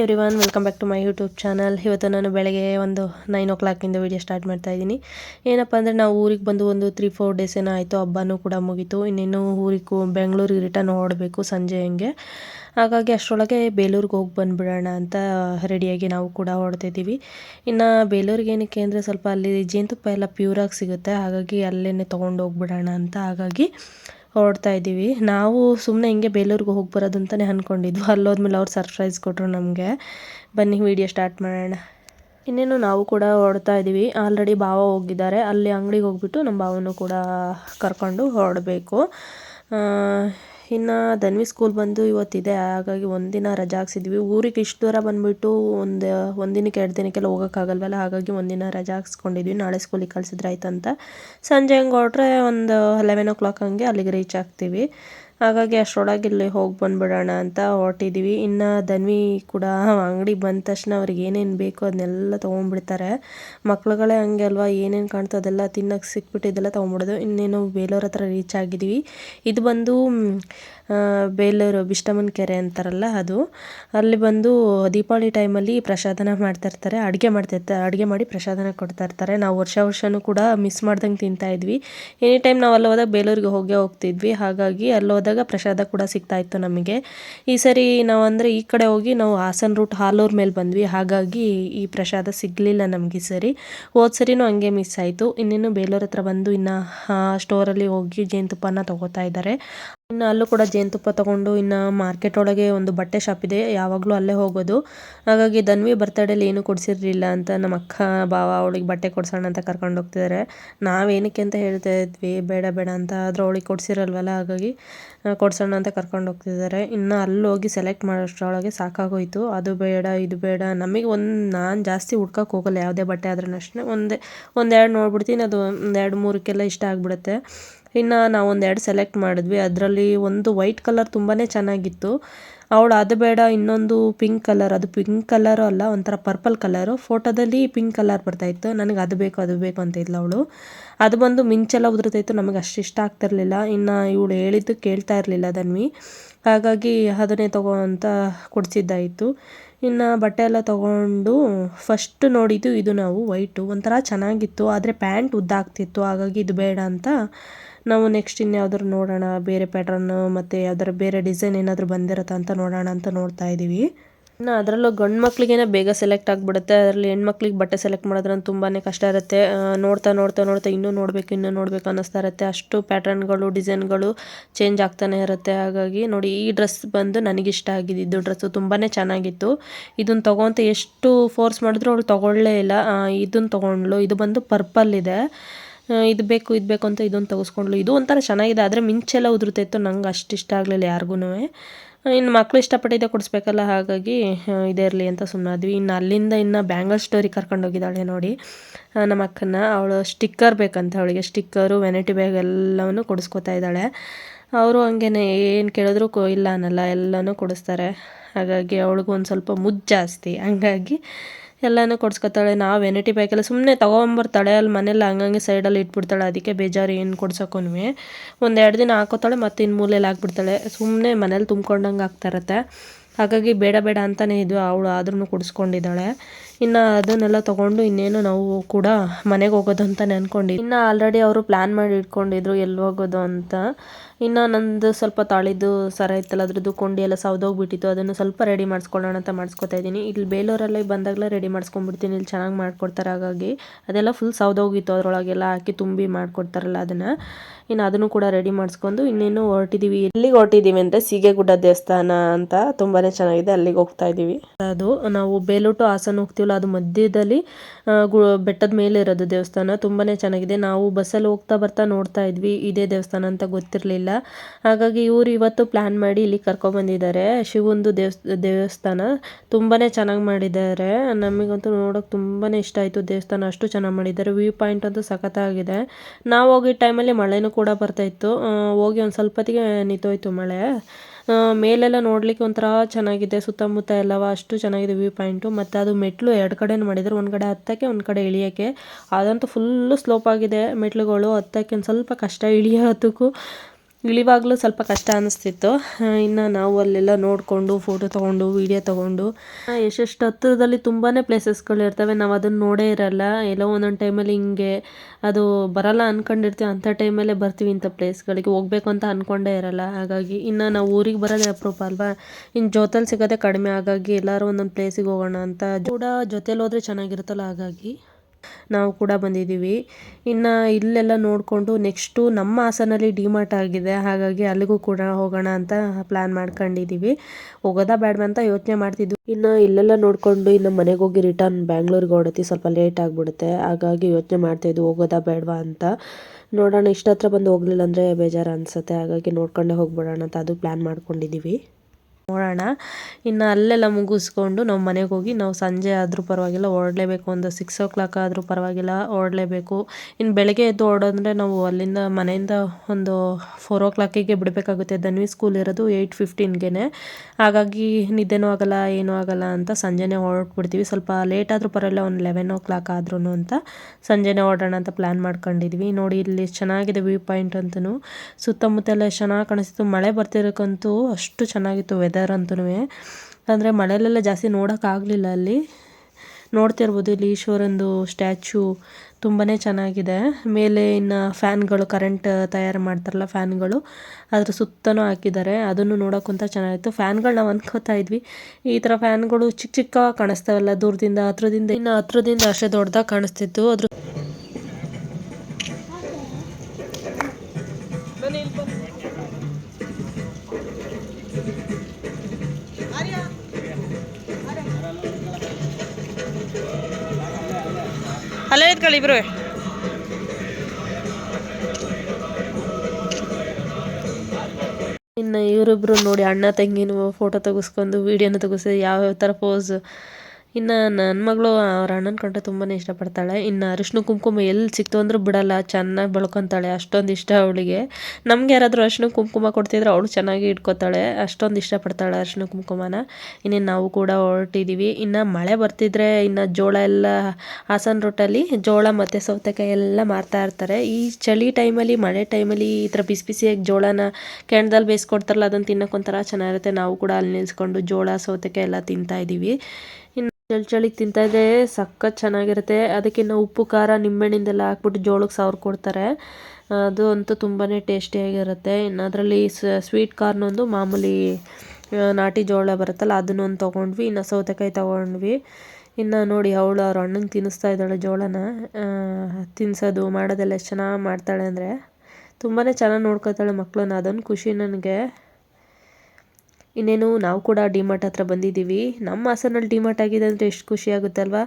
Every one welcome back to my YouTube channel ಇವತ್ತು ನಾನು ಬೆಳಗ್ಗೆ ಒಂದು ನೈನ್ ಓ ಕ್ಲಾಕಿಂದ ವೀಡಿಯೋ ಸ್ಟಾರ್ಟ್ ಮಾಡ್ತಾ ಇದ್ದೀನಿ. ಏನಪ್ಪ ಅಂದರೆ ನಾವು ಊರಿಗೆ ಬಂದು ಒಂದು ತ್ರೀ ಫೋರ್ ಡೇಸ್ ಏನೋ ಆಯಿತು, ಹಬ್ಬನೂ ಕೂಡ ಮುಗೀತು. ಇನ್ನೇನು ಊರಿಗೂ ಬೆಂಗಳೂರಿಗೆ ರಿಟರ್ನ್ ಹೊಡಬೇಕು ಸಂಜೆ ಹಂಗೆ. ಹಾಗಾಗಿ ಅಷ್ಟರೊಳಗೆ ಬೇಲೂರಿಗೆ ಹೋಗಿ ಬಂದುಬಿಡೋಣ ಅಂತ ರೆಡಿಯಾಗಿ ನಾವು ಕೂಡ ಹೊಡ್ತಿದ್ದೀವಿ ಇನ್ನು ಬೇಲೂರಿಗೆ ಏನಕ್ಕೆ ಅಂದರೆ ಸ್ವಲ್ಪ ಅಲ್ಲಿ ಜೇನುತುಪ್ಪ ಎಲ್ಲ ಪ್ಯೂರಾಗಿ ಸಿಗುತ್ತೆ. ಹಾಗಾಗಿ ಅಲ್ಲೇ ತೊಗೊಂಡು ಹೋಗ್ಬಿಡೋಣ ಅಂತ. ಹಾಗಾಗಿ ಹೊರಡ್ತಾ ಇದ್ದೀವಿ. ನಾವು ಸುಮ್ಮನೆ ಹಿಂಗೆ ಬೇಲೂರಿಗೆ ಹೋಗಿ ಬರೋದು ಅಂತಲೇ ಅಂದ್ಕೊಂಡಿದ್ವು ಅಲ್ಲೋದ್ಮೇಲೆ ಅವ್ರು ಸರ್ಪ್ರೈಸ್ ಕೊಟ್ಟರು ನಮಗೆ. ಬನ್ನಿ ವೀಡಿಯೋ ಸ್ಟಾರ್ಟ್ ಮಾಡೋಣ. ಇನ್ನೇನು ನಾವು ಕೂಡ ಹೊರಡ್ತಾ ಇದ್ದೀವಿ. ಆಲ್ರೆಡಿ ಭಾವ ಹೋಗಿದ್ದಾರೆ. ಅಲ್ಲಿ ಅಂಗಡಿಗೆ ಹೋಗ್ಬಿಟ್ಟು ನಮ್ಮ ಭಾವನೂ ಕೂಡ ಕರ್ಕೊಂಡು ಹೊರಡಬೇಕು. ಇನ್ನು ಧನ್ವಿ ಸ್ಕೂಲ್ ಬಂದು ಇವತ್ತಿದೆ, ಹಾಗಾಗಿ ಒಂದಿನ ರಜಾ ಹಾಕ್ಸಿದ್ವಿ. ಊರಿಗೆ ಇಷ್ಟು ದೂರ ಬಂದುಬಿಟ್ಟು ಒಂದು, ಒಂದಿನಕ್ಕೆ ಎರಡು ದಿನಕ್ಕೆಲ್ಲ ಹೋಗೋಕ್ಕಾಗಲ್ವಲ್ಲ, ಹಾಗಾಗಿ ಒಂದಿನ ರಜಾ ಹಾಕ್ಸ್ಕೊಂಡಿದ್ವಿ. ನಾಳೆ ಸ್ಕೂಲಿಗೆ ಕಳಿಸಿದ್ರೆ ಆಯ್ತಂತ. ಸಂಜೆ ಹಂಗೆ ಹೊರಟ್ರೆ ಒಂದು ಲೆವೆನ್ ಓ ಕ್ಲಾಕ್ ಹಂಗೆ ಅಲ್ಲಿಗೆ ರೀಚ್ ಆಗ್ತೀವಿ. ಹಾಗಾಗಿ ಅಷ್ಟರೊಳಗೆ ಇಲ್ಲಿ ಹೋಗಿ ಬಂದುಬಿಡೋಣ ಅಂತ ಹೊರಟಿದ್ದೀವಿ ಇನ್ನು ಧನ್ವಿ ಕೂಡ ಅಂಗಡಿ ಬಂದ ತಕ್ಷಣ ಅವ್ರಿಗೆ ಏನೇನು ಬೇಕೋ ಅದನ್ನೆಲ್ಲ ತೊಗೊಂಡ್ಬಿಡ್ತಾರೆ. ಮಕ್ಳುಗಳೇ ಹಂಗೆ ಅಲ್ವಾ, ಏನೇನು ಕಾಣ್ತೋ ಅದೆಲ್ಲ ತಿನ್ನೋಕೆ ಸಿಕ್ಬಿಟ್ಟಿದ್ದೆಲ್ಲ ತೊಗೊಂಬಿಡೋದು ಇನ್ನೇನು ಬೇಲೂರ ಹತ್ರ ರೀಚ್ ಆಗಿದ್ದೀವಿ ಇದು ಬಂದು ಬೇಲೂರು ಬಿಷ್ಟಮ್ಮನ ಕೆರೆ ಅಂತಾರಲ್ಲ ಅದು. ಅಲ್ಲಿ ಬಂದು ದೀಪಾವಳಿ ಟೈಮಲ್ಲಿ ಪ್ರಸಾದನ ಮಾಡ್ತಾಯಿರ್ತಾರೆ ಅಡುಗೆ ಮಾಡ್ತಿರ್ತಾರೆ ಅಡುಗೆ ಮಾಡಿ ಪ್ರಸಾದನ ಕೊಡ್ತಾ ಇರ್ತಾರೆ. ನಾವು ವರ್ಷ ವರ್ಷವೂ ಕೂಡ ಮಿಸ್ ಮಾಡ್ದಂಗೆ ತಿಂತಾಯಿದ್ವಿ ಎನಿ ಟೈಮ್ ನಾವು ಅಲ್ಲಿ ಹೋದಾಗ ಬೇಲೂರಿಗೆ ಹೋಗೇ ಹೋಗ್ತಿದ್ವಿ. ಹಾಗಾಗಿ ಅಲ್ಲಿ ಹೋದಾಗ ಪ್ರಸಾದ ಕೂಡ ಸಿಗ್ತಾಯಿತ್ತು ನಮಗೆ. ಈ ಸರಿ ನಾವು ಅಂದರೆ ಈ ಕಡೆ ಹೋಗಿ ನಾವು ಹಾಸನ ರೂಟ್ ಹಾಲೂರ್ ಮೇಲೆ ಬಂದ್ವಿ. ಹಾಗಾಗಿ ಈ ಪ್ರಸಾದ ಸಿಗಲಿಲ್ಲ ನಮಗೆ ಸರಿ. ಹೋದ ಸರಿನೂ ಹಂಗೆ ಮಿಸ್ ಆಯಿತು. ಇನ್ನೇನು ಬೇಲೂರ ಹತ್ರ ಬಂದು ಇನ್ನು ಸ್ಟೋರಲ್ಲಿ ಹೋಗಿ ಜೇನುತುಪ್ಪನ ತೊಗೋತಾ ಇದ್ದಾರೆ. ಇನ್ನು ಅಲ್ಲೂ ಕೂಡ ಜೇನುತುಪ್ಪ ತಗೊಂಡು ಇನ್ನು ಮಾರ್ಕೆಟ್ ಒಳಗೆ ಒಂದು ಬಟ್ಟೆ ಶಾಪ್ ಇದೆ, ಯಾವಾಗಲೂ ಅಲ್ಲೇ ಹೋಗೋದು. ಹಾಗಾಗಿ ಧನ್ವಿ ಬರ್ತಡೇಲಿ ಏನೂ ಕೊಡಿಸಿರಲಿಲ್ಲ ಅಂತ ನಮ್ಮ ಅಕ್ಕ, ಭಾವ ಅವಳಿಗೆ ಬಟ್ಟೆ ಕೊಡ್ಸೋಣ ಅಂತ ಕರ್ಕೊಂಡು ಹೋಗ್ತಿದ್ದಾರೆ ನಾವೇನಕ್ಕೆ ಅಂತ ಹೇಳ್ತಾ ಇದ್ವಿ, ಬೇಡ ಬೇಡ ಅಂತ ಆದರೂ ಅವಳಿಗೆ ಕೊಡಿಸಿರಲ್ವಲ್ಲ, ಹಾಗಾಗಿ ಕೊಡ್ಸೋಣ ಅಂತ ಕರ್ಕೊಂಡು ಹೋಗ್ತಿದ್ದಾರೆ ಇನ್ನು ಅಲ್ಲಿ ಹೋಗಿ ಸೆಲೆಕ್ಟ್ ಮಾಡೋಷ್ಟರೊಳಗೆ ಸಾಕಾಗೋಯಿತು. ಅದು ಬೇಡ, ಇದು ಬೇಡ. ನಮಗೆ ಒಂದು, ನಾನು ಜಾಸ್ತಿ ಹುಡ್ಕಕ್ಕೆ ಹೋಗಲ್ಲ, ಯಾವುದೇ ಬಟ್ಟೆ ಆದ್ರೂ ಅಷ್ಟೇ. ಒಂದೇ, ಒಂದೆರಡು ನೋಡ್ಬಿಡ್ತೀನಿ, ಅದು ಒಂದೆರಡು ಮೂರಕ್ಕೆಲ್ಲ ಇಷ್ಟ ಆಗಿಬಿಡುತ್ತೆ. ಇನ್ನು ನಾವು ಎರಡು ಸೆಲೆಕ್ಟ್ ಮಾಡಿದ್ವಿ. ಅದರಲ್ಲಿ ಒಂದು ವೈಟ್ ಕಲರ್ ತುಂಬಾ ಚೆನ್ನಾಗಿತ್ತು. ಅವಳು ಅದು ಬೇಡ, ಇನ್ನೊಂದು ಪಿಂಕ್ ಕಲರ್ ಅದು ಪಿಂಕ್ ಕಲರು ಅಲ್ಲ, ಒಂಥರ ಪರ್ಪಲ್ ಕಲರು ಫೋಟೋದಲ್ಲಿ ಪಿಂಕ್ ಕಲರ್ ಬರ್ತಾಯಿತ್ತು ನನಗೆ ಅದು ಬೇಕು ಅದು ಬೇಕು ಅಂತ ಇದ್ಲು ಅವಳು. ಅದು ಬಂದು ಮಿಂಚೆಲ್ಲ ಉದುರ್ತಾಯಿತ್ತು ನಮಗೆ ಅಷ್ಟು ಇಷ್ಟ ಆಗ್ತಿರ್ಲಿಲ್ಲ. ಇನ್ನು ಇವಳು ಹೇಳಿದ್ದು ಕೇಳ್ತಾ ಇರಲಿಲ್ಲ ಅದನ್ವಿ ಹಾಗಾಗಿ ಅದನ್ನೇ ತಗೋ ಅಂತ ಕೊಡಿಸಿದ್ದಾಯಿತು. ಇನ್ನು ಬಟ್ಟೆ ಎಲ್ಲ ತೊಗೊಂಡು ಫಸ್ಟ್ ನೋಡಿದ್ದು ಇದು ನಾವು ವೈಟು ಒಂಥರ ಚೆನ್ನಾಗಿತ್ತು. ಆದರೆ ಪ್ಯಾಂಟ್ ಉದ್ದಾಗ್ತಿತ್ತು. ಹಾಗಾಗಿ ಇದು ಬೇಡ ಅಂತ ನಾವು ನೆಕ್ಸ್ಟ್ ಇನ್ಯಾವ್ದಾದ್ರು ನೋಡೋಣ, ಬೇರೆ ಪ್ಯಾಟ್ರನ್ನು ಮತ್ತು ಯಾವ್ದಾರು ಬೇರೆ ಡಿಸೈನ್ ಏನಾದರೂ ಬಂದಿರತ್ತಾ ಅಂತ ನೋಡೋಣ ಅಂತ ನೋಡ್ತಾ ಇದ್ದೀವಿ. ಇನ್ನು ಅದರಲ್ಲೂ ಗಂಡು ಮಕ್ಳಿಗೇನೆ ಬೇಗ ಸೆಲೆಕ್ಟ್ ಆಗಿಬಿಡುತ್ತೆ. ಅದರಲ್ಲಿ ಹೆಣ್ಮಕ್ಳಿಗೆ ಬಟ್ಟೆ ಸೆಲೆಕ್ಟ್ ಮಾಡೋದ್ರೆ ತುಂಬಾ ಕಷ್ಟ ಇರುತ್ತೆ. ನೋಡ್ತಾ ನೋಡ್ತಾ ನೋಡ್ತಾ ಇನ್ನೂ ನೋಡಬೇಕು ಇನ್ನೂ ನೋಡಬೇಕು ಅನ್ನಿಸ್ತಾ ಇರುತ್ತೆ. ಅಷ್ಟು ಪ್ಯಾಟರ್ನ್ಗಳು ಡಿಸೈನ್ಗಳು ಚೇಂಜ್ ಆಗ್ತಾನೆ ಇರುತ್ತೆ. ಹಾಗಾಗಿ ನೋಡಿ, ಈ ಡ್ರೆಸ್ ಬಂದು ನನಗಿಷ್ಟ ಆಗಿದ್ದು ಡ್ರೆಸ್ಸು ತುಂಬಾ ಚೆನ್ನಾಗಿತ್ತು. ಇದನ್ನು ತೊಗೊಂತ ಎಷ್ಟು ಫೋರ್ಸ್ ಮಾಡಿದ್ರು ಅವಳು ತೊಗೊಳ್ಳೇ ಇಲ್ಲ. ಇದನ್ನು ತೊಗೊಂಡ್ಳು. ಇದು ಬಂದು ಪರ್ಪಲ್ ಇದೆ. ಇದು ಬೇಕು ಇದು ಬೇಕು ಅಂತ ಇದೊಂದು ತೆಗೆಸ್ಕೊಂಡ್ಳು ಇದು ಒಂಥರ ಚೆನ್ನಾಗಿದೆ. ಆದರೆ ಮಿಂಚೆಲ್ಲ ಉದುರುತ್ತಿತ್ತು ನಂಗೆ ಅಷ್ಟು ಇಷ್ಟ ಆಗಲಿಲ್ಲ ಯಾರಿಗೂ ಇನ್ನು ಮಕ್ಕಳು ಇಷ್ಟಪಟ್ಟಿದ್ದೆ ಕೊಡಿಸ್ಬೇಕಲ್ಲ, ಹಾಗಾಗಿ ಇದೇ ಇರಲಿ ಅಂತ ಸುಮ್ಮನಾದ್ವಿ ಇನ್ನು ಅಲ್ಲಿಂದ ಇನ್ನು ಬ್ಯಾಂಗಲ್ ಸ್ಟೋರಿ ಕರ್ಕೊಂಡು ಹೋಗಿದ್ದಾಳೆ ನೋಡಿ. ನಮ್ಮ ಅಕ್ಕನ ಅವಳು ಸ್ಟಿಕ್ಕರ್ ಬೇಕಂತ ಅವಳಿಗೆ. ಸ್ಟಿಕ್ಕರು ವೆನಿಟಿ ಬ್ಯಾಗ್ ಎಲ್ಲವನ್ನು ಕೊಡಿಸ್ಕೊತಾ ಇದ್ದಾಳೆ. ಅವರು ಹಂಗೇನೆ ಏನು ಕೇಳಿದ್ರು ಇಲ್ಲ ಅನ್ನಲ್ಲ, ಎಲ್ಲನೂ ಕೊಡಿಸ್ತಾರೆ. ಹಾಗಾಗಿ ಅವಳಿಗೂ ಒಂದು ಸ್ವಲ್ಪ ಮುದ್ದು ಜಾಸ್ತಿ. ಹಂಗಾಗಿ ಎಲ್ಲನೂ ಕೊಡ್ಸ್ಕೊತಾಳೆ. ನಾವು ವೆನಿಟಿ ಪ್ಯಾಕೆಲ್ಲ ಸುಮ್ಮನೆ ತೊಗೊಂಬರ್ತಾಳೆ. ಅಲ್ಲಿ ಮನೇಲಿ ಹಂಗಂಗೆ ಸೈಡಲ್ಲಿ ಇಟ್ಬಿಡ್ತಾಳೆ. ಅದಕ್ಕೆ ಬೇಜಾರು ಏನು ಕೊಡ್ಸೋಕ್ಕೂ ಒಂದು ಎರಡು ದಿನ ಹಾಕೋತಾಳೆ ಮತ್ತು ಇನ್ನು ಮೂಲೆಯಲ್ಲಿ ಹಾಕ್ಬಿಡ್ತಾಳೆ. ಸುಮ್ಮನೆ ಮನೇಲಿ ತುಂಬ್ಕೊಂಡಂಗೆ ಆಗ್ತಾ ಇರತ್ತೆ. ಹಾಗಾಗಿ ಬೇಡ ಬೇಡ ಅಂತಲೇ ಇದ್ವಿ. ಅವಳು ಆದ್ರೂ ಕುಡಿಸ್ಕೊಂಡಿದ್ದಾಳೆ. ಇನ್ನು ಅದನ್ನೆಲ್ಲ ತೊಗೊಂಡು ಇನ್ನೇನು ನಾವು ಕೂಡ ಮನೆಗೆ ಹೋಗೋದು ಅಂತಲೇ ಅಂದ್ಕೊಂಡು ಇನ್ನು ಆಲ್ರೆಡಿ ಅವರು ಪ್ಲ್ಯಾನ್ ಮಾಡಿ ಇಟ್ಕೊಂಡಿದ್ರು ಎಲ್ಲಿ ಹೋಗೋದು ಅಂತ. ಇನ್ನು ನಂದು ಸ್ವಲ್ಪ ತಾಳಿದ್ದು ಸರ ಇತ್ತಲ್ಲ, ಅದ್ರದ್ದು ಕೊಂಡಿ ಎಲ್ಲ ಸೌದೋಗ್ಬಿಟ್ಟಿತ್ತು ಅದನ್ನು ಸ್ವಲ್ಪ ರೆಡಿ ಮಾಡಿಸ್ಕೊಳ್ಳೋಣ ಅಂತ ಮಾಡಿಸ್ಕೊತಾ ಇದ್ದೀನಿ. ಇಲ್ಲಿ ಬೇಲೂರಲ್ಲಿ ಬಂದಾಗಲೇ ರೆಡಿ ಮಾಡಿಸ್ಕೊಂಡ್ಬಿಡ್ತೀನಿ, ಇಲ್ಲಿ ಚೆನ್ನಾಗಿ ಮಾಡಿಕೊಡ್ತಾರೆ ಹಾಗಾಗಿ. ಅದೆಲ್ಲ ಫುಲ್ ಸೌದೋಗಿತ್ತು ಅದರೊಳಗೆಲ್ಲ ಹಾಕಿ ತುಂಬಿ ಮಾಡಿಕೊಡ್ತಾರಲ್ಲ ಅದನ್ನು. ಇನ್ನು ಅದನ್ನು ಕೂಡ ರೆಡಿ ಮಾಡಿಸ್ಕೊಂಡು ಇನ್ನೇನು ಹೊರಟಿದ್ದೀವಿ. ಎಲ್ಲಿಗೆ ಹೊರಟಿದ್ದೀವಿ ಅಂದರೆ ಸೀಗೆಗುಡ್ಡ ದೇವಸ್ಥಾನ ಅಂತ ತುಂಬಾ ಚೆನ್ನಾಗಿದೆ. ಅಲ್ಲಿಗೆ ಹೋಗ್ತಾ ಇದ್ದೀವಿ. ಅದು ನಾವು ಬೇಲೂಟು ಹಾಸನ ಹೋಗ್ತೀವಲ್ಲ, ಅದು ಮಧ್ಯದಲ್ಲಿ ಬೆಟ್ಟದ ಮೇಲೆ ಇರೋದು ದೇವಸ್ಥಾನ. ತುಂಬಾ ಚೆನ್ನಾಗಿದೆ. ನಾವು ಬಸ್ಸಲ್ಲಿ ಹೋಗ್ತಾ ಬರ್ತಾ ನೋಡ್ತಾ ಇದ್ವಿ, ಇದೇ ದೇವಸ್ಥಾನ ಅಂತ ಗೊತ್ತಿರಲಿಲ್ಲ. ಹಾಗಾಗಿ ಇವರು ಇವತ್ತು ಪ್ಲ್ಯಾನ್ ಮಾಡಿ ಇಲ್ಲಿ ಕರ್ಕೊಂಡ್ಬಂದಿದ್ದಾರೆ ಶಿವಂದು ದೇವಸ್, ದೇವಸ್ಥಾನ. ತುಂಬಾ ಚೆನ್ನಾಗಿ ಮಾಡಿದ್ದಾರೆ. ನಮಗಂತೂ ನೋಡೋಕೆ ತುಂಬಾ ಇಷ್ಟ ಆಯಿತು ದೇವಸ್ಥಾನ. ಅಷ್ಟು ಚೆನ್ನಾಗಿ ಮಾಡಿದ್ದಾರೆ. ವ್ಯೂ ಪಾಯಿಂಟ್ ಅಂತೂ ಸಖತ್ತಾಗಿದೆ. ನಾವು ಹೋಗಿದ್ದ ಟೈಮಲ್ಲಿ ಮಳೆನೂ ಕೂಡ ಬರ್ತಾಯಿತ್ತು ಹೋಗಿ ಒಂದು ಸ್ವಲ್ಪ ಹೊತ್ತಿಗೆ ನಿಂತೋಯ್ತು ಮಳೆ. ಮೇಲೆಲ್ಲ ನೋಡಲಿಕ್ಕೆ ಒಂಥರ ಚೆನ್ನಾಗಿದೆ. ಸುತ್ತಮುತ್ತ ಎಲ್ಲವ ಅಷ್ಟು ಚೆನ್ನಾಗಿದೆ ವ್ಯೂ ಪಾಯಿಂಟು. ಮತ್ತು ಅದು ಮೆಟ್ಲು ಎರಡು ಕಡೆನೂ ಮಾಡಿದ್ರು. ಒಂದು ಕಡೆ ಹತ್ತಕ್ಕೆ, ಒಂದು ಕಡೆ ಇಳಿಯೋಕ್ಕೆ. ಅದಂತೂ ಫುಲ್ಲು ಸ್ಲೋಪ್ ಆಗಿದೆ ಮೆಟ್ಲುಗಳು. ಹತ್ತಕ್ಕೆ ಒಂದು ಸ್ವಲ್ಪ ಕಷ್ಟ ಇಳಿಯೋದಕ್ಕೂ ಇಳಿವಾಗಲೂ ಸ್ವಲ್ಪ ಕಷ್ಟ ಅನ್ನಿಸ್ತಿತ್ತು ಇನ್ನು ನಾವು ಅಲ್ಲೆಲ್ಲ ನೋಡಿಕೊಂಡು ಫೋಟೋ ತೊಗೊಂಡು ವೀಡಿಯೋ ತೊಗೊಂಡು. ಎಷ್ಟೆಷ್ಟು ಹತ್ತಿರದಲ್ಲಿ ತುಂಬಾ ಪ್ಲೇಸಸ್ಗಳು ಇರ್ತವೆ ನಾವು ಅದನ್ನು ನೋಡೇ ಇರಲ್ಲ. ಎಲ್ಲೋ ಒಂದೊಂದು ಟೈಮಲ್ಲಿ ಹಿಂಗೆ ಅದು ಬರಲ್ಲ ಅಂದ್ಕೊಂಡಿರ್ತೀವಿ ಅಂಥ ಟೈಮಲ್ಲೇ ಬರ್ತೀವಿ ಇಂಥ ಪ್ಲೇಸ್ಗಳಿಗೆ ಹೋಗ್ಬೇಕು ಅಂತ ಅಂದ್ಕೊಂಡೇ ಇರಲ್ಲ. ಹಾಗಾಗಿ ಇನ್ನು ನಾವು ಊರಿಗೆ ಬರೋದೇ ಅಪರೂಪ ಅಲ್ವಾ? ಇನ್ನು ಜೊತೆಲಿ ಸಿಗೋದೇ ಕಡಿಮೆ. ಹಾಗಾಗಿ ಎಲ್ಲರೂ ಒಂದೊಂದು ಪ್ಲೇಸಿಗೆ ಹೋಗೋಣ ಅಂತ. ಕೂಡ ಜೊತೆಲಿ ಹೋದರೆ ಚೆನ್ನಾಗಿರುತ್ತಲ್ಲ? ಹಾಗಾಗಿ. ನಾವು ಕೂಡ ಬಂದಿದ್ದೀವಿ. ಇನ್ನು ಇಲ್ಲೆಲ್ಲ ನೋಡಿಕೊಂಡು ನೆಕ್ಸ್ಟು ನಮ್ಮ ಹಾಸನಲ್ಲಿ ಡಿಮಾರ್ಟ್ ಆಗಿದೆ. ಹಾಗಾಗಿ ಅಲ್ಲಿಗೂ ಕೂಡ ಹೋಗೋಣ ಅಂತ ಪ್ಲ್ಯಾನ್ ಮಾಡ್ಕೊಂಡಿದ್ದೀವಿ. ಹೋಗೋದಾ ಬೇಡವಾ ಅಂತ ಯೋಚನೆ ಮಾಡ್ತಿದ್ವಿ. ಇನ್ನು ಇಲ್ಲೆಲ್ಲ ನೋಡಿಕೊಂಡು ಇನ್ನು ಮನೆಗೆ ಹೋಗಿ ರಿಟರ್ನ್ ಬ್ಯಾಂಗ್ಳೂರಿಗೆ ಹೊಡತಿ ಸ್ವಲ್ಪ ಲೇಟ್ ಆಗಿಬಿಡುತ್ತೆ. ಹಾಗಾಗಿ ಯೋಚನೆ ಮಾಡ್ತಾಯಿದ್ವಿ ಹೋಗೋದಾ ಬೇಡವಾ ಅಂತ. ನೋಡೋಣ, ಇಷ್ಟ ಹತ್ರ ಬಂದು ಹೋಗಲಿಲ್ಲ ಅಂದರೆ ಬೇಜಾರು ಅನಿಸುತ್ತೆ. ಹಾಗಾಗಿ ನೋಡ್ಕೊಂಡೇ ಹೋಗ್ಬಿಡೋಣ ಅಂತ ಅದು ಪ್ಲ್ಯಾನ್ ಮಾಡ್ಕೊಂಡಿದ್ದೀವಿ. ನೋಡೋಣ. ಇನ್ನು ಅಲ್ಲೆಲ್ಲ ಮುಗಿಸ್ಕೊಂಡು ನಾವು ಮನೆಗೆ ಹೋಗಿ ನಾವು ಸಂಜೆ ಆದರೂ ಪರವಾಗಿಲ್ಲ ಹೊರಡಲೇಬೇಕು ಒಂದು ಸಿಕ್ಸ್ ಓ ಕ್ಲಾಕ್ ಆದರೂ ಪರವಾಗಿಲ್ಲ ಹೊರಡಲೇಬೇಕು ಇನ್ನು ಬೆಳಗ್ಗೆ ಎದ್ದು ಹೊರಡಂದ್ರೆ ನಾವು ಅಲ್ಲಿಂದ ಮನೆಯಿಂದ ಒಂದು ಫೋರ್ ಓ ಕ್ಲಾಕಿಗೆ ಬಿಡಬೇಕಾಗುತ್ತೆ. ಧನ್ವಿ ಸ್ಕೂಲ್ ಇರೋದು ಏಯ್ಟ್ ಫಿಫ್ಟೀನ್ಗೆ ಹಾಗಾಗಿ ನಿದ್ದೆನೂ ಆಗಲ್ಲ, ಏನೂ ಆಗಲ್ಲ ಅಂತ ಸಂಜೆನೇ ಹೊರಟ್ಬಿಡ್ತೀವಿ. ಸ್ವಲ್ಪ ಲೇಟ್ ಆದರೂ ಪರವಾಗಿಲ್ಲ, ಒಂದು ಲೆವೆನ್ ಓ ಕ್ಲಾಕ್ ಆದ್ರೂ ಅಂತ ಸಂಜೆನೇ ಓಡೋಣ ಅಂತ ಪ್ಲ್ಯಾನ್ ಮಾಡ್ಕೊಂಡಿದ್ವಿ. ನೋಡಿ, ಇಲ್ಲಿ ಚೆನ್ನಾಗಿದೆ ವ್ಯೂ ಪಾಯಿಂಟ್ ಅಂತಲೂ ಸುತ್ತಮುತ್ತ ಎಲ್ಲ ಚೆನ್ನಾಗಿ ಕಾಣಿಸ್ತು ಮಳೆ ಬರ್ತಿರೋಕ್ಕಂತೂ ಅಷ್ಟು ಚೆನ್ನಾಗಿತ್ತು ವೆದರ್ ಅಂತೂ ಅಂದರೆ ಮಳೆಲೆಲ್ಲ ಜಾಸ್ತಿ ನೋಡೋಕ್ಕಾಗಲಿಲ್ಲ ಅಲ್ಲಿ. ನೋಡ್ತಿರ್ಬೋದು ಇಲ್ಲಿ ಈಶ್ವರಂದು ಸ್ಟ್ಯಾಚು ತುಂಬಾ ಚೆನ್ನಾಗಿದೆ. ಮೇಲೆ ಇನ್ನು ಫ್ಯಾನ್ಗಳು, ಕರೆಂಟ್ ತಯಾರು ಮಾಡ್ತಾರಲ್ಲ ಫ್ಯಾನ್ಗಳು, ಅದ್ರ ಸುತ್ತಲೂ ಹಾಕಿದ್ದಾರೆ. ಅದನ್ನು ನೋಡೋಕ್ಕಂತ ಚೆನ್ನಾಗಿತ್ತು. ಫ್ಯಾನ್ಗಳು ನಾವು ಅಂದ್ಕೋತಾ ಇದ್ವಿ. ಈ ಥರ ಫ್ಯಾನ್ಗಳು ಚಿಕ್ಕ ಚಿಕ್ಕ ಕಾಣಿಸ್ತಾವಲ್ಲ ದೂರದಿಂದ, ಹತ್ರದಿಂದ. ಇನ್ನು ಹತ್ರದಿಂದ ಅಷ್ಟೇ ದೊಡ್ಡದಾಗಿ ಕಾಣಿಸ್ತಿತ್ತು. ಅದ್ರ ಇದ್ಕೊಳ್ಳಿ ಇಬ್ರು. ಇನ್ನು ಇವರಿಬ್ರು ನೋಡಿ ಅಣ್ಣ ತಂಗಿನ ಫೋಟೋ ತೆಗೆಸ್ಕೊಂಡು ವೀಡಿಯೋನ ತೆಗೆಸಿ ಯಾವ್ಯಾವ ಥರ ಪೋಸ್ ಇನ್ನು ನನ್ನ ಮಗಳು ಅವ್ರ ಅಣ್ಣನ ಕಂಡ್ರೆ ತುಂಬಾ ಇಷ್ಟಪಡ್ತಾಳೆ. ಇನ್ನು ಅರಿಶಿನ ಕುಂಕುಮ ಎಲ್ಲಿ ಸಿಕ್ತು ಅಂದರೂ ಬಿಡಲ್ಲ, ಚೆನ್ನಾಗಿ ಬಳ್ಕೊತಾಳೆ ಅಷ್ಟೊಂದು ಇಷ್ಟ ಅವಳಿಗೆ. ನಮ್ಗೆ ಯಾರಾದರೂ ಅರಿಶಿನ ಕುಂಕುಮ ಕೊಡ್ತಿದ್ರೆ ಅವಳು ಚೆನ್ನಾಗಿ ಇಟ್ಕೋತಾಳೆ, ಅಷ್ಟೊಂದು ಇಷ್ಟಪಡ್ತಾಳೆ ಅರಿಶಿನ ಕುಂಕುಮನ. ಇನ್ನೇನು ನಾವು ಕೂಡ ಹೊರಟಿದ್ದೀವಿ ಇನ್ನು ಮಳೆ ಬರ್ತಿದ್ರೆ ಇನ್ನು ಜೋಳ ಎಲ್ಲ ಹಾಸನ ರೂಟಲ್ಲಿ ಜೋಳ ಮತ್ತು ಸೌತೆಕಾಯಿ ಎಲ್ಲ ಮಾರ್ತಾ ಇರ್ತಾರೆ. ಈ ಚಳಿ ಟೈಮಲ್ಲಿ, ಮಳೆ ಟೈಮಲ್ಲಿ ಈ ಥರ ಬಿಸಿ ಬಿಸಿಯಾಗಿ ಜೋಳನ ಕೆಣದಲ್ಲಿ ಬೇಯಿಸ್ಕೊಡ್ತಾರಲ್ಲ ಅದನ್ನು ತಿನ್ನೋಕ್ಕೊಂಥರ ಚೆನ್ನಾಗಿರುತ್ತೆ. ನಾವು ಕೂಡ ಅಲ್ಲಿ ನಿಲ್ಸ್ಕೊಂಡು ಜೋಳ, ಸೌತೆಕಾಯಿ ಎಲ್ಲ ತಿಂತಾ ಇದ್ದೀವಿ ಚಳಿ ಚಳಿಗೆ ತಿಂತಾಯಿದ್ರೆ ಸಖತ್ ಚೆನ್ನಾಗಿರುತ್ತೆ. ಅದಕ್ಕಿನ್ನ ಉಪ್ಪು, ಖಾರ ನಿಂಬೆಹಣ್ಣಿಂದೆಲ್ಲ ಹಾಕ್ಬಿಟ್ಟು ಜೋಳಕ್ಕೆ ಸಾವಿರ ಕೊಡ್ತಾರೆ. ಅದು ಅಂತೂ ತುಂಬಾ ಟೇಸ್ಟಿಯಾಗಿರುತ್ತೆ ಇನ್ನು ಅದರಲ್ಲಿ ಸ್ವೀಟ್ ಕಾರ್ನ್ ಒಂದು ಮಾಮೂಲಿ ನಾಟಿ ಜೋಳ ಬರುತ್ತಲ್ಲ ಅದನ್ನೊಂದು ತೊಗೊಂಡ್ವಿ. ಇನ್ನು ಸೌತೆಕಾಯಿ ತೊಗೊಂಡ್ವಿ. ಇನ್ನು ನೋಡಿ, ಅವಳು ಅವ್ರ ಅಣ್ಣಂಗೆ ತಿನ್ನಿಸ್ತಾ ಇದ್ದಾಳೆ ಜೋಳನ. ತಿನ್ನಿಸೋದು ಮಾಡೋದೆಲ್ಲ ಎಷ್ಟು ಚೆನ್ನಾಗಿ ಮಾಡ್ತಾಳೆ ಅಂದರೆ ತುಂಬಾ ಚೆನ್ನಾಗಿ ನೋಡ್ಕೊತಾಳೆ ಮಕ್ಕಳನ್ನ ಅದೊಂದು ಖುಷಿ ನನಗೆ. ಇನ್ನೇನು ನಾವು ಕೂಡ ಡಿಮಾರ್ಟ್ ಹತ್ರ ಬಂದಿದ್ದೀವಿ. ನಮ್ಮ ಹಾಸನಲ್ಲಿ ಡಿಮಾರ್ಟ್ ಆಗಿದೆ ಅಂದರೆ ಎಷ್ಟು ಖುಷಿ ಆಗುತ್ತಲ್ವಾ?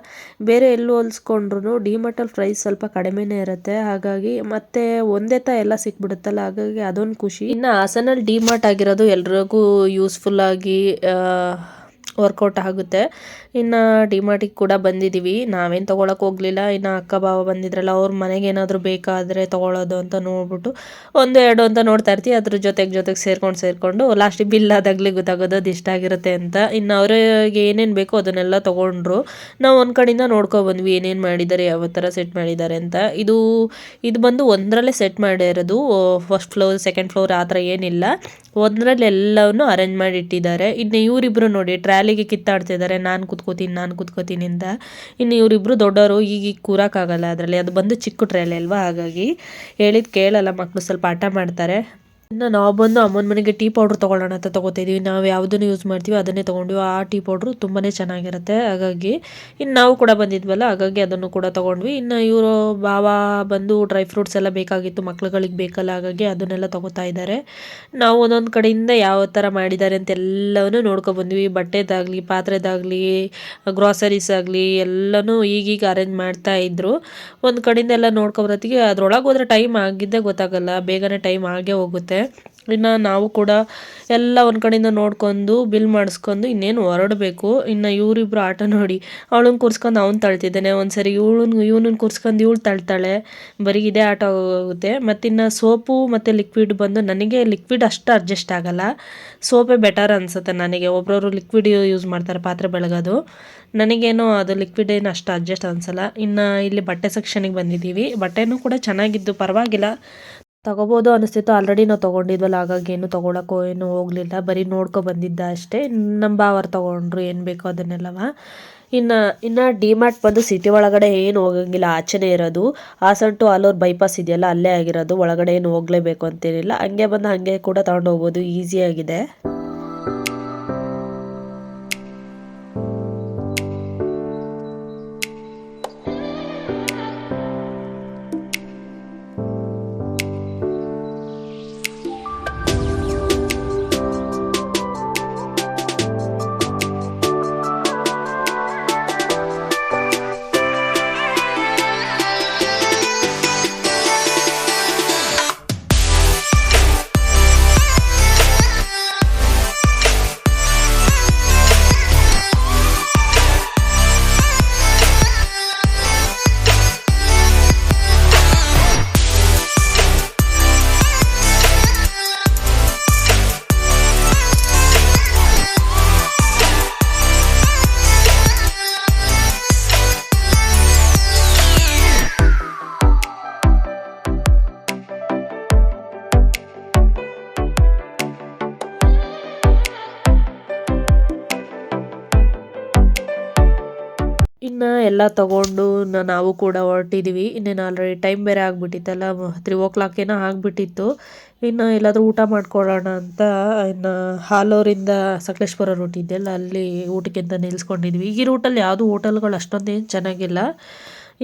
ಬೇರೆ ಎಲ್ಲೂ ಹೋಲಿಸ್ಕೊಂಡ್ರು ಡಿಮಾರ್ಟಲ್ಲಿ ಪ್ರೈಸ್ ಸ್ವಲ್ಪ ಕಡಿಮೆನೇ ಇರುತ್ತೆ. ಹಾಗಾಗಿ ಮತ್ತೆ ಒಂದೇ ತ ಎಲ್ಲ ಸಿಕ್ಬಿಡುತ್ತಲ್ಲ. ಹಾಗಾಗಿ ಅದೊಂದು ಖುಷಿ. ಇನ್ನು ಹಾಸನಲ್ಲಿ ಡಿಮಾರ್ಟ್ ಆಗಿರೋದು ಎಲ್ರಿಗೂ ಯೂಸ್ಫುಲ್ಲಾಗಿ ವರ್ಕೌಟ್ ಆಗುತ್ತೆ. ಇನ್ನು ಡಿಮಾರ್ಟಿಗೆ ಕೂಡ ಬಂದಿದ್ದೀವಿ ನಾವೇನು ತೊಗೊಳಕ್ಕೆ ಹೋಗಲಿಲ್ಲ. ಇನ್ನು ಅಕ್ಕ ಬಾವ ಬಂದಿದ್ರಲ್ಲ, ಅವ್ರ ಮನೆಗೆ ಏನಾದರೂ ಬೇಕಾದರೆ ತೊಗೊಳೋದು ಅಂತ ನೋಡ್ಬಿಟ್ಟು ಒಂದು ಎರಡು ಅಂತ ನೋಡ್ತಾ ಇರ್ತೀವಿ. ಅದ್ರ ಜೊತೆಗೆ ಜೊತೆಗೆ ಸೇರ್ಕೊಂಡು ಸೇರಿಕೊಂಡು ಲಾಸ್ಟಿಗೆ ಬಿಲ್ ಆದಾಗಲೇ ಗೊತ್ತಾಗೋದು ಅದು ಇಷ್ಟ ಆಗಿರುತ್ತೆ ಅಂತ. ಇನ್ನು ಅವ್ರಿಗೆ ಏನೇನು ಬೇಕೋ ಅದನ್ನೆಲ್ಲ ತೊಗೊಂಡ್ರು. ನಾವು ಒಂದು ಕಡೆಯಿಂದ ನೋಡ್ಕೊಬಂದ್ವಿ ಏನೇನು ಮಾಡಿದ್ದಾರೆ ಯಾವ ಥರ ಸೆಟ್ ಮಾಡಿದ್ದಾರೆ ಅಂತ. ಇದು ಇದು ಬಂದು ಒಂದರಲ್ಲೇ ಸೆಟ್ ಮಾಡಿರೋದು ಫಸ್ಟ್ ಫ್ಲೋರ್ ಸೆಕೆಂಡ್ ಫ್ಲೋರ್ ಆ ಥರ ಏನಿಲ್ಲ. ಒಂದರಲ್ಲಿ ಎಲ್ಲವನ್ನು ಅರೇಂಜ್ ಮಾಡಿ ಇಟ್ಟಿದ್ದಾರೆ ಇನ್ನು ಇವರಿಬ್ರು ನೋಡಿ ಟ್ರಾಲಿಗೆ ಕಿತ್ತಾಡ್ತಿದ್ದಾರೆ ನಾನು ಕುತ್ಕೋತೀನಿ ನಾನು ಕುತ್ಕೋತೀನಿ ಅಂತ. ಇನ್ನು ಇವರಿಬ್ರು ದೊಡ್ಡವರು ಈಗ ಕೂರಕ್ಕಾಗಲ್ಲ ಅದರಲ್ಲಿ. ಅದು ಬಂದು ಚಿಕ್ಕ ಟ್ರಾಲಿ ಅಲ್ವಾ? ಹಾಗಾಗಿ ಹೇಳಿದ ಕೇಳಲ್ಲ ಮಕ್ಕಳು ಸ್ವಲ್ಪ ಪಾಠ ಮಾಡ್ತಾರೆ. ಇನ್ನು ನಾವು ಬಂದು ಅಮ್ಮನ ಮನೆಗೆ ಟೀ ಪೌಡ್ರ್ ತೊಗೊಳ್ಳೋಣ ಅಂತ ತೊಗೋತಿದ್ದೀವಿ ನಾವು ಯಾವುದನ್ನು ಯೂಸ್ ಮಾಡ್ತೀವಿ ಅದನ್ನೇ ತೊಗೊಂಡ್ವಿ. ಆ ಟೀ ಪೌಡ್ರು ತುಂಬಾ ಚೆನ್ನಾಗಿರುತ್ತೆ. ಹಾಗಾಗಿ ಇನ್ನು ನಾವು ಕೂಡ ಬಂದಿದ್ವಲ್ಲ, ಹಾಗಾಗಿ ಅದನ್ನು ಕೂಡ ತೊಗೊಂಡ್ವಿ. ಇನ್ನು ಇವರು ಬಾವ ಬಂದು ಡ್ರೈ ಫ್ರೂಟ್ಸ್ ಎಲ್ಲ ಬೇಕಾಗಿತ್ತು, ಮಕ್ಳುಗಳಿಗೆ ಬೇಕಲ್ಲ, ಹಾಗಾಗಿ ಅದನ್ನೆಲ್ಲ ತೊಗೋತಾ ಇದ್ದಾರೆ. ನಾವು ಒಂದೊಂದು ಕಡೆಯಿಂದ ಯಾವ ಥರ ಮಾಡಿದ್ದಾರೆ ಅಂತ ಎಲ್ಲವನ್ನೂ ನೋಡ್ಕೊಬಂದ್ವಿ. ಬಟ್ಟೆದಾಗಲಿ, ಪಾತ್ರೆದಾಗಲಿ ಗ್ರಾಸರೀಸ್ ಆಗಲಿ, ಎಲ್ಲನೂ ಈಗೀಗ ಅರೇಂಜ್ ಮಾಡ್ತಾ ಇದ್ದರು ಒಂದು ಕಡೆಯಿಂದ ಎಲ್ಲ ನೋಡ್ಕೊಬರತ್ತಿಗೆ ಅದ್ರೊಳಗೆ ಹೋದ್ರೆ ಟೈಮ್ ಆಗಿದ್ದೇ ಗೊತ್ತಾಗಲ್ಲ. ಬೇಗನೆ ಟೈಮ್ ಆಗೇ ಹೋಗುತ್ತೆ. ಇನ್ನು ನಾವು ಕೂಡ ಎಲ್ಲ ಒಂದು ಕಡೆಯಿಂದ ನೋಡ್ಕೊಂಡು ಬಿಲ್ ಮಾಡಿಸ್ಕೊಂಡು ಇನ್ನೇನು ಹೊರಡಬೇಕು. ಇನ್ನು ಇವರಿಬ್ರು ಆಟ ನೋಡಿ ಅವಳನ್ನ ಕೂರಿಸ್ಕೊಂಡು ಅವನು ತಳ್ತಿದ್ದಾನೆ. ಒಂದು ಸರಿ ಇವಳನ್ನ ಇವನನ್ನ ಕೂರಿಸ್ಕೊಂಡು ಇವಳು ತಳ್ತಾಳೆ. ಬರೀ ಇದೇ ಆಟ ಹೋಗುತ್ತೆ. ಮತ್ತಿನ್ನು ಸೋಪು ಮತ್ತು ಲಿಕ್ವಿಡ್ ಬಂದು ನನಗೆ ಲಿಕ್ವಿಡ್ ಅಷ್ಟು ಅಡ್ಜಸ್ಟ್ ಆಗಲ್ಲ. ಸೋಪೇ ಬೆಟರ್ ಅನಿಸುತ್ತೆ ನನಗೆ. ಒಬ್ಬರವರು ಲಿಕ್ವಿಡ್ ಯೂಸ್ ಮಾಡ್ತಾರೆ ಪಾತ್ರೆ ಬೆಳಗೋದು. ನನಗೇನೋ ಅದು ಲಿಕ್ವಿಡ್ ಏನು ಅಷ್ಟು ಅಡ್ಜಸ್ಟ್ ಅನಿಸಲ್ಲ. ಇನ್ನು ಇಲ್ಲಿ ಬಟ್ಟೆ ಸೆಕ್ಷನಿಗೆ ಬಂದಿದ್ದೀವಿ. ಬಟ್ಟೆನೂ ಕೂಡ ಚೆನ್ನಾಗಿದ್ದು ಪರವಾಗಿಲ್ಲ. ತಗೋಬೋದು ಅನಿಸ್ತಿತ್ತು. ಆಲ್ರೆಡಿ ನಾವು ತೊಗೊಂಡಿದ್ವಲ್ಲ, ಹಾಗಾಗಿ ಏನು ತೊಗೊಳಕ್ಕೋ ಏನು ಹೋಗಲಿಲ್ಲ. ಬರೀ ನೋಡ್ಕೊ ಬಂದಿದ್ದ ಅಷ್ಟೇ. ನಮ್ಮ ಬಾವರು ತೊಗೊಂಡ್ರು, ಏನು ಬೇಕೋ ಅದನ್ನೆಲ್ಲವ. ಇನ್ನು ಇನ್ನು ಡಿಮಾರ್ಟ್ ಬಂದು ಸಿಟಿ ಒಳಗಡೆ ಏನು ಹೋಗಂಗಿಲ್ಲ. ಆಚೆನೇ ಇರೋದು. ಹಾಸನ್ ಟು ಆಲೂರು ಬೈಪಾಸ್ ಇದೆಯಲ್ಲ, ಅಲ್ಲೇ ಆಗಿರೋದು. ಒಳಗಡೆ ಏನು ಹೋಗಲೇಬೇಕು ಅಂತೇನಿಲ್ಲ ಹಂಗೆ ಬಂದು ಹಾಗೆ ಕೂಡ ತೊಗೊಂಡು ಹೋಗ್ಬೋದು. ಈಸಿಯಾಗಿದೆ ಎಲ್ಲ ತಗೊಂಡು ನಾವು ಕೂಡ ಹೊರಟಿದ್ದೀವಿ ಇನ್ನೇನು ಆಲ್ರೆಡಿ ಟೈಮ್ ಬೇರೆ ಆಗಿಬಿಟ್ಟಿತ್ತಲ್ಲ ತ್ರೀ ಓ ಕ್ಲಾಕ್ ಏನೋ ಆಗಿಬಿಟ್ಟಿತ್ತು. ಇನ್ನು ಎಲ್ಲಾದರೂ ಊಟ ಮಾಡ್ಕೊಳ್ಳೋಣ ಅಂತ, ಇನ್ನು ಹಾಲೂರಿಂದ ಸಕಲೇಶ್ಪುರ ರೂಟ್ ಇದೆಯಲ್ಲ, ಅಲ್ಲಿ ಊಟಕ್ಕೆ ಅಂತ ನಿಲ್ಲಿಸ್ಕೊಂಡಿದ್ವಿ ಈ ರೂಟಲ್ಲಿ ಯಾವುದು ಹೋಟೆಲ್ಗಳು ಅಷ್ಟೊಂದೇನು ಚೆನ್ನಾಗಿಲ್ಲ.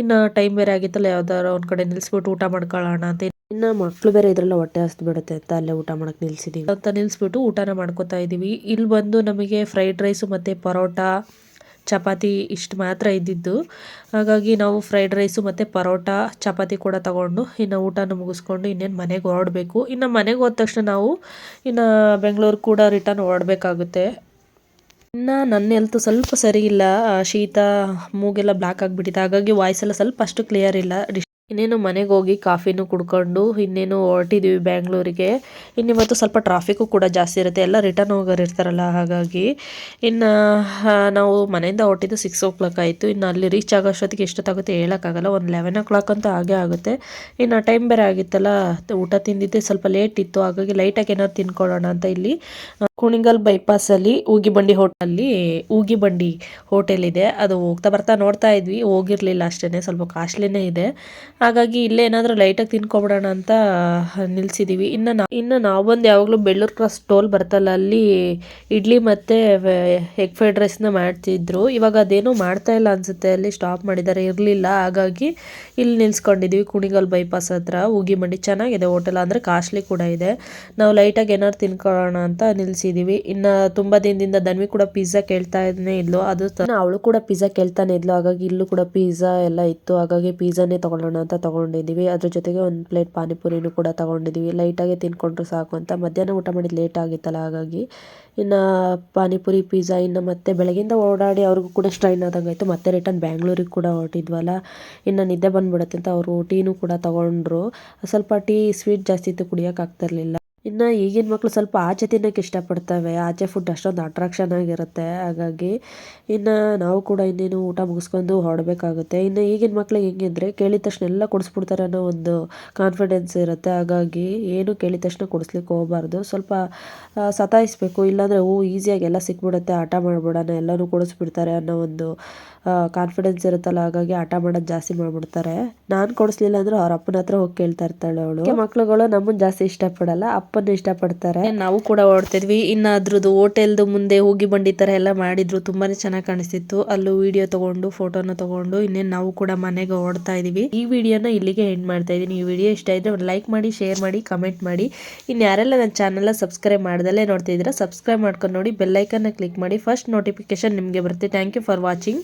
ಇನ್ನು ಟೈಮ್ ಬೇರೆ ಆಗಿತ್ತಲ್ಲ ಯಾವ್ದಾರ ಒಂದು ಕಡೆ ನಿಲ್ಲಿಸ್ಬಿಟ್ಟು ಊಟ ಮಾಡ್ಕೊಳ್ಳೋಣ ಅಂತ. ಇನ್ನು ಮಕ್ಕಳು ಬೇರೆ ಇದರಲ್ಲ, ಹೊಟ್ಟೆ ಹಸ್ತು ಬಿಡುತ್ತೆ ಅಂತ ಅಲ್ಲೇ ಊಟ ಮಾಡಕ್ಕೆ ನಿಲ್ಸಿದೀವಿ. ಅಂತ ನಿಲ್ಲಿಸ್ಬಿಟ್ಟು ಊಟನ ಮಾಡ್ಕೋತಾ ಇದ್ದೀವಿ ಇಲ್ಲಿ ಬಂದು ನಮಗೆ ಫ್ರೈಡ್ ರೈಸು ಮತ್ತು ಪರೋಟ ಚಪಾತಿ ಇಷ್ಟು ಮಾತ್ರ ಇದ್ದಿದ್ದು. ಹಾಗಾಗಿ ನಾವು ಫ್ರೈಡ್ ರೈಸು ಮತ್ತು ಪರೋಟ ಚಪಾತಿ ಕೂಡ ತಗೊಂಡು, ಇನ್ನು ಊಟನ ಮುಗಿಸ್ಕೊಂಡು ಇನ್ನೇನು ಮನೆಗೆ ಹೊರಡಬೇಕು. ಇನ್ನು ಮನೆಗೆ ಹೋದ ತಕ್ಷಣ ನಾವು ಇನ್ನು ಬೆಂಗಳೂರು ಕೂಡ ರಿಟರ್ನ್ ಹೊರಡಬೇಕಾಗುತ್ತೆ. ಇನ್ನು ನನ್ನ ಹೆಲ್ತ್ ಸ್ವಲ್ಪ ಸರಿ ಇಲ್ಲ. ಶೀತ, ಮೂಗೆಲ್ಲ ಬ್ಲ್ಯಾಕ್ ಆಗಿಬಿಟ್ಟಿದೆ. ಹಾಗಾಗಿ ವಾಯ್ಸ್ ಎಲ್ಲ ಸ್ವಲ್ಪ ಅಷ್ಟು ಕ್ಲಿಯರ್ ಇಲ್ಲ. ಇನ್ನೇನು ಮನೆಗೆ ಹೋಗಿ ಕಾಫಿನೂ ಕುಡ್ಕೊಂಡು ಇನ್ನೇನು ಹೊರಟಿದ್ದೀವಿ ಬ್ಯಾಂಗ್ಳೂರಿಗೆ. ಇನ್ನಿವತ್ತು ಸ್ವಲ್ಪ ಟ್ರಾಫಿಕ್ಕು ಕೂಡ ಜಾಸ್ತಿ ಇರುತ್ತೆ. ಎಲ್ಲ ರಿಟರ್ನ್ ಹೋಗೋರು ಇರ್ತಾರಲ್ಲ, ಹಾಗಾಗಿ ಇನ್ನು ನಾವು ಮನೆಯಿಂದ ಹೊರಟಿದ್ದು ಸಿಕ್ಸ್ ಓ ಕ್ಲಾಕ್ ಆಯಿತು. ಇನ್ನು ಅಲ್ಲಿ ರೀಚ್ ಆಗೋಷ್ಟೊತ್ತಿಗೆ ಎಷ್ಟೊತ್ತಾಗುತ್ತೆ ಹೇಳೋಕ್ಕಾಗಲ್ಲ. ಒಂದು ಲೆವೆನ್ ಓ ಕ್ಲಾಕ್ ಅಂತೂ ಆಗೇ ಆಗುತ್ತೆ. ಇನ್ನು ಟೈಮ್ ಬೇರೆ ಆಗಿತ್ತಲ್ಲ, ಊಟ ತಿಂದಿದ್ದೆ ಸ್ವಲ್ಪ ಲೇಟ್ ಇತ್ತು. ಹಾಗಾಗಿ ಲೈಟಾಗಿ ಏನಾದ್ರು ತಿನ್ಕೊಳ್ಳೋಣ ಅಂತ ಇಲ್ಲಿ ಕುಣಿಗಲ್ ಬೈಪಾಸಲ್ಲಿ ಅಲ್ಲಿ ಹೋಟೆಲ್ಲಿ ಊಗಿಬಂಡಿ ಹೋಟೆಲ್ ಇದೆ. ಅದು ಹೋಗ್ತಾ ಬರ್ತಾ ನೋಡ್ತಾ ಇದ್ವಿ. ಹೋಗಿರ್ಲಿಲ್ಲ ಅಷ್ಟೇ ಸ್ವಲ್ಪ ಕಾಸ್ಟ್ಲಿನೇ ಇದೆ. ಹಾಗಾಗಿ ಇಲ್ಲೇ ಏನಾದರೂ ಲೈಟಾಗಿ ತಿನ್ಕೊಬಿಡೋಣ ಅಂತ ನಿಲ್ಸಿದೀವಿ. ಇನ್ನು ಇನ್ನ ನಾವು ಬಂದು ಯಾವಾಗಲೂ ಬೆಳ್ಳೂರು ಕ್ರಾಸ್ ಟೋಲ್ ಬರ್ತಲ್ಲ. ಅಲ್ಲಿ ಇಡ್ಲಿ ಮತ್ತು ಎಗ್ ಫ್ರೈಡ್ ರೈಸ್ನ ಮಾಡ್ತಿದ್ರು. ಇವಾಗ ಅದೇನೋ ಮಾಡ್ತಾ ಇಲ್ಲ ಅನ್ಸುತ್ತೆ. ಅಲ್ಲಿ ಸ್ಟಾಪ್ ಮಾಡಿದ್ದಾರೆ ಇರಲಿಲ್ಲ. ಹಾಗಾಗಿ ಇಲ್ಲಿ ನಿಲ್ಸ್ಕೊಂಡಿದ್ದೀವಿ ಕುಣಿಗಲ್ ಬೈಪಾಸ್ ಹತ್ರ. ಮಂಡಿ ಚೆನ್ನಾಗಿದೆ. ಹೋಟೆಲ್ ಅಂದರೆ ಕಾಸ್ಟ್ಲಿ ಕೂಡ ಇದೆ. ನಾವು ಲೈಟಾಗಿ ಏನಾದ್ರು ತಿನ್ಕೊಳ್ಳೋಣ ಅಂತ ನಿಲ್ಸಿದ್ದೀವಿ ಇನ್ನು ತುಂಬ ದಿನದಿಂದ ದನ್ವಿ ಕೂಡ ಪಿಜ್ಜಾ ಕೇಳ್ತಾನೆ ಇದ್ಲು. ಅದು ಅವಳು ಕೂಡ ಪಿಜ್ಜಾ ಕೇಳ್ತಾನೆ ಇದ್ಲು. ಹಾಗಾಗಿ ಇಲ್ಲೂ ಕೂಡ ಪಿಜ್ಜಾ ಎಲ್ಲ ಇತ್ತು. ಹಾಗಾಗಿ ಪಿಜ್ಜಾನೇ ತೊಗೊಳ್ಳೋಣ ಅಂತ ತೊಗೊಂಡಿದ್ದೀವಿ ಅದ್ರ ಜೊತೆಗೆ ಒಂದು ಪ್ಲೇಟ್ ಪಾನಿಪುರಿನೂ ಕೂಡ ತೊಗೊಂಡಿದ್ದೀವಿ ಲೈಟಾಗಿ ತಿನ್ಕೊಂಡ್ರು ಸಾಕು ಅಂತ. ಮಧ್ಯಾಹ್ನ ಊಟ ಮಾಡಿದ್ದು ಲೇಟ್ ಆಗಿತ್ತಲ್ಲ, ಹಾಗಾಗಿ ಇನ್ನು ಪಾನಿಪುರಿ ಪಿಜ್ಜಾ ಇನ್ನು ಮತ್ತೆ ಬೆಳಗಿಂದ ಓಡಾಡಿ ಅವ್ರಿಗೂ ಕೂಡ ಸ್ಟ್ರೈನ್ ಆದಂಗೆ ಆಯಿತು. ಮತ್ತೆ ರಿಟರ್ನ್ ಬ್ಯಾಂಗ್ಳೂರಿಗೆ ಕೂಡ ಹೊರಟಿದ್ವಲ್ಲ. ಇನ್ನು ನಿದ್ದೆ ಬಂದ್ಬಿಡುತ್ತೆ ಅಂತ ಅವರು ಟೀನೂ ಕೂಡ ತಗೊಂಡ್ರು. ಸ್ವಲ್ಪ ಟೀ ಸ್ವೀಟ್ ಜಾಸ್ತಿ ಇತ್ತು, ಕುಡಿಯೋಕೆ ಆಗ್ತಿರ್ಲಿಲ್ಲ. ಇನ್ನು ಈಗಿನ ಮಕ್ಕಳು ಸ್ವಲ್ಪ ಆಚೆ ತಿನ್ನೋಕ್ಕೆ ಇಷ್ಟಪಡ್ತವೆ. ಆಚೆ ಫುಡ್ ಅಷ್ಟೊಂದು ಅಟ್ರಾಕ್ಷನ್ ಆಗಿರುತ್ತೆ. ಹಾಗಾಗಿ ಇನ್ನು ನಾವು ಕೂಡ ಇನ್ನೇನು ಊಟ ಮುಗಿಸ್ಕೊಂಡು ಹೊರಡಬೇಕಾಗುತ್ತೆ. ಇನ್ನು ಈಗಿನ ಮಕ್ಳಿಗೆ ಹೆಂಗಿದ್ರೆ ಕೇಳಿದ ತಕ್ಷಣ ಎಲ್ಲ ಕೊಡಿಸ್ಬಿಡ್ತಾರೆ ಅನ್ನೋ ಒಂದು ಕಾನ್ಫಿಡೆನ್ಸ್ ಇರುತ್ತೆ. ಹಾಗಾಗಿ ಏನು ಕೇಳಿದ ತಕ್ಷಣ ಕೊಡಿಸ್ಲಿಕ್ಕೆ ಹೋಗಬಾರ್ದು. ಸ್ವಲ್ಪ ಸತಾಯಿಸ್ಬೇಕು. ಇಲ್ಲಾಂದರೆ ಹೂವು ಈಸಿಯಾಗಿ ಎಲ್ಲ ಸಿಕ್ಬಿಡುತ್ತೆ. ಆಟ ಮಾಡಿಬಿಡೋಣ ಎಲ್ಲನೂ ಕೊಡಿಸ್ಬಿಡ್ತಾರೆ ಅನ್ನೋ ಒಂದು ಕಾನ್ಫಿಡೆನ್ಸ್ ಇರುತ್ತಲ್ಲ ಹಾಗಾಗಿ ಆಟ ಮಾಡೋದು ಜಾಸ್ತಿ ಮಾಡ್ಬಿಡ್ತಾರೆ. ನಾನು ಕೊಡಿಸ್ಲಿಲ್ಲ ಅಂದ್ರೆ ಅವ್ರ ಅಪ್ಪನ ಹತ್ರ ಹೋಗಿ ಕೇಳ್ತಾ ಇರ್ತಾಳೆ ಅವಳು. ಮಕ್ಳುಗಳು ನಮ್ಮನ್ನ ಜಾಸ್ತಿ ಇಷ್ಟಪಡಲ್ಲ ಅಪ್ಪನ ಇಷ್ಟಪಡ್ತಾರೆ. ನಾವು ಕೂಡ ಓಡ್ತಿದ್ವಿ. ಇನ್ನ ಅದ್ರದ್ದು ಹೋಟೆಲ್ದು ಮುಂದೆ ಹೋಗಿ ಬಂಡಿ ತರ ಎಲ್ಲ ಮಾಡಿದ್ರು ತುಂಬಾನೇ ಚೆನ್ನಾಗಿ ಕಾಣಿಸ್ತಿತ್ತು. ಅಲ್ಲೂ ವಿಡಿಯೋ ತಗೊಂಡು ಫೋಟೋನ ತಗೊಂಡು ಇನ್ನೇನು ನಾವು ಕೂಡ ಮನೆಗೆ ಓಡ್ತಾ ಇದೀವಿ. ಈ ವಿಡಿಯೋನ ಇಲ್ಲಿಗೆ ಎಂಡ್ ಮಾಡ್ತಾ ಇದೀನಿ. ಈ ವಿಡಿಯೋ ಇಷ್ಟ ಇದ್ರೆ ಲೈಕ್ ಮಾಡಿ ಶೇರ್ ಮಾಡಿ ಕಮೆಂಟ್ ಮಾಡಿ. ಇನ್ನು ಯಾರೆಲ್ಲ ನನ್ನ ಚಾನಲ್ನ ಸಬ್ಸ್ಕ್ರೈಬ್ ಮಾಡ್ದಲ್ಲೇ ನೋಡ್ತಿದ್ದೀರಾ ಸಬ್ಸ್ಕ್ರೈಬ್ ಮಾಡ್ಕೊಂಡು ನೋಡಿ ಬೆಲ್ಲೈಕನ್ನ ಕ್ಲಿಕ್ ಮಾಡಿ ಫಸ್ಟ್ ನೋಟಿಫಿಕೇಶನ್ ನಿಮಗೆ ಬರುತ್ತೆ. Thank you for watching